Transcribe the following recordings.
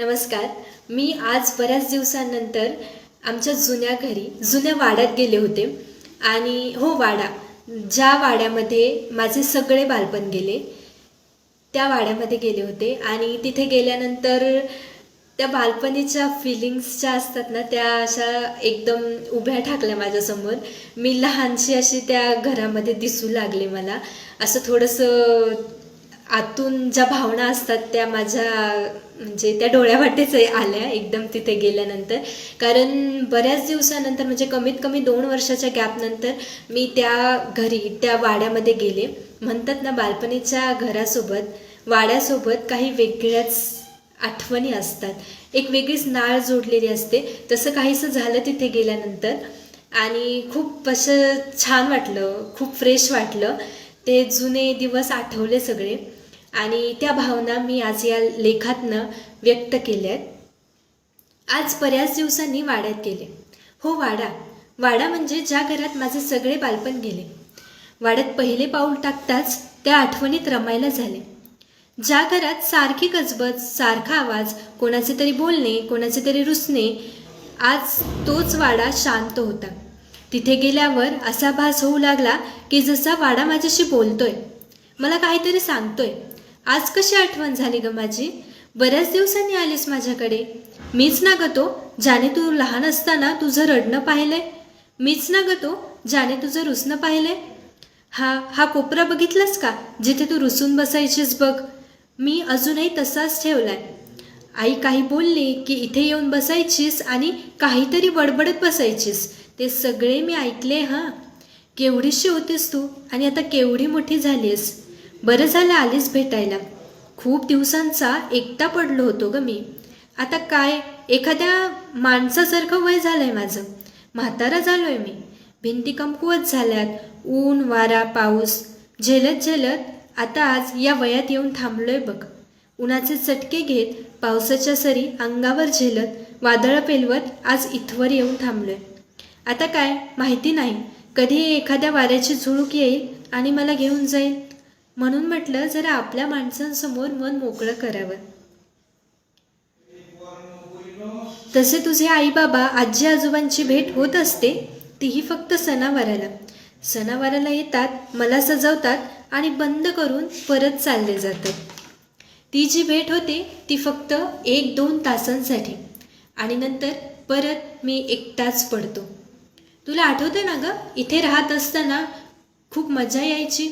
नमस्कार. मी आज बऱ्याच दिवसांनंतर आमच्या जुन्या घरी जुन्या वाड्यात गेले होते. आणि हो वाडा. ज्या वाड्यामध्ये माझे सगळे बालपण गेले त्या वाड्यामध्ये गेले होते. आणि तिथे गेल्यानंतर त्या बालपणीच्या फिलिंग्स ज्या असतात ना त्या अशा एकदम उभ्या ठाकल्या माझ्यासमोर. मी लहानशी अशी त्या घरामध्ये दिसू लागले मला. असं थोडंसं आतून ज्या भावना असतात त्या माझ्या म्हणजे त्या डोळ्यावाटेच आल्या एकदम तिथे गेल्यानंतर. कारण बऱ्याच दिवसानंतर म्हणजे कमीत कमी दोन वर्षाच्या गॅपनंतर मी त्या घरी त्या वाड्यामध्ये गेले. म्हणतात ना बालपणीच्या घरासोबत वाड्यासोबत काही वेगळ्याच आठवणी असतात. एक वेगळीच नाळ जोडलेली असते. तसं काहीसं झालं तिथे गेल्यानंतर. आणि खूप असं छान वाटलं खूप फ्रेश वाटलं. ते जुने दिवस आठवले सगळे. आणि त्या भावना मी आज या लेखातनं व्यक्त केल्या आहेत. आज बऱ्याच दिवसांनी वाड्यात गेले. हो वाडा. वाडा म्हणजे ज्या घरात माझे सगळे बालपण गेले. वाड्यात पहिले पाऊल टाकताच त्या आठवणीत रमायला झाले. ज्या घरात सारखी गजबज सारखा आवाज कोणाचे तरी बोलणे कोणाचे तरी रुसणे आज तोच वाडा शांत होता. तिथे गेल्यावर असा भास होऊ लागला की जसा वाडा माझ्याशी बोलतोय मला काहीतरी सांगतोय. आज कशी आठवण झाली ग माझी? बऱ्याच दिवसांनी आलीस माझ्याकडे. मीच ना गतो तो ज्याने तू लहान असताना तुझं रडणं पाहिलंय. मीच ना गतो तो ज्याने तुझं रुसणं पाहिलंय. हा हा कोपरा बघितलास का? जिथे तू रुसून बसायचीस बघ. मी अजूनही तसाच ठेवलाय. आई काही बोलली की इथे येऊन बसायचीस आणि काहीतरी बडबडत बसायचीस. ते सगळे मी ऐकले हां. केवढीशी होतीस तू आणि आता केवढी मोठी झालीस बरं झालं आलीस भेटायला. खूप दिवसांचा एकटा पडलो होतो ग मी. आता काय एखाद्या माणसासारखं वय झालं आहे माझं. म्हातारा झालो आहे मी. भिंती कमकुवत झाल्यात ऊन वारा पाऊस. झेलत झेलत आता आज या वयात येऊन थांबलो आहे बघ. उन्हाचे चटके घेत पावसाच्या सरी अंगावर झेलत वादळं पेलवत आज इथवर येऊन थांबलो आहे आता काय माहिती नाही. कधी एखाद्या वाऱ्याची झुळूक येईल आणि मला घेऊन जाईल? म्हणून म्हटलं जरा आपल्या माणसांसमोर मन मोकळं करावं. तसे तुझे आई बाबा आजी आजोबांची भेट होत असते तीही फक्त सणावाराला. सणावाराला येतात मला सजवतात आणि बंद करून परत चालले जातात. ती जी भेट होते ती फक्त एक दोन तासांसाठी. आणि नंतर परत मी एकटाच पडतो. तुला आठवतं ना ग इथे राहत असताना खूप मजा यायची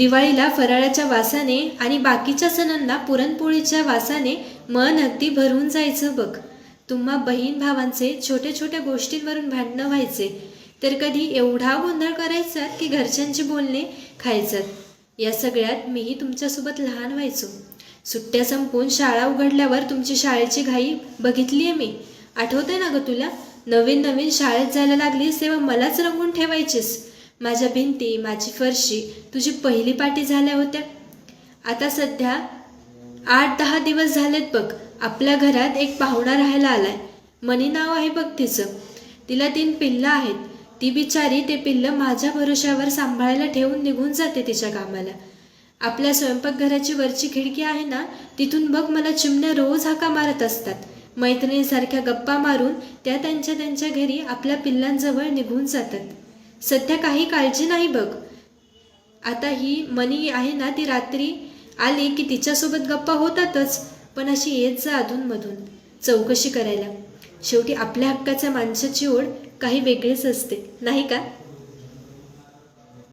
दिवाळीला फराळाच्या वासाने आणि बाकीच्या सणांना पुरणपोळीच्या वासाने मन अगदी भरून जायचं बघ. तुम्हा बहीण भावांचे छोट्या छोट्या गोष्टींवरून भांडणं व्हायचे. तर कधी एवढा गोंधळ करायचा की घरच्यांची बोलणे खायचं. या सगळ्यात मीही तुमच्यासोबत लहान व्हायचो. सुट्ट्या संपून शाळा उघडल्यावर तुमची शाळेची घाई बघितली आहे मी. आठवते ना ग तुला? नवीन नवीन शाळेत जायला लागलीस तेव्हा मलाच रंगून ठेवायचीस. माझ्या भिंती माझी फरशी तुझी पहिली पाटी झाल्या होत्या. आता सध्या आठ दहा दिवस झालेत बघ आपल्या घरात एक पाहुणा राहायला आलाय. मनी नाव आहे बघ तिचं. तिला तीन पिल्लं आहेत. ती बिचारी ते पिल्लं माझ्या भरोश्यावर सांभाळायला ठेवून निघून जाते तिच्या कामाला. आपल्या स्वयंपाकघराची वरची खिडकी आहे ना तिथून बघ मला चिमण्या रोज हाका मारत असतात. मैत्रिणीसारख्या गप्पा मारून त्या त्यांच्या त्यांच्या घरी आपल्या पिल्लांजवळ निघून जातात. सध्या काही काळजी नाही बघ. आता ही मनी आहे ना ती रात्री आली की तिच्यासोबत गप्पा होतातच पण अशी येत जा अधूनमधून चौकशी करायला. शेवटी आपल्या हक्काच्या माणसाची ओढ काही वेगळीच असते नाही का?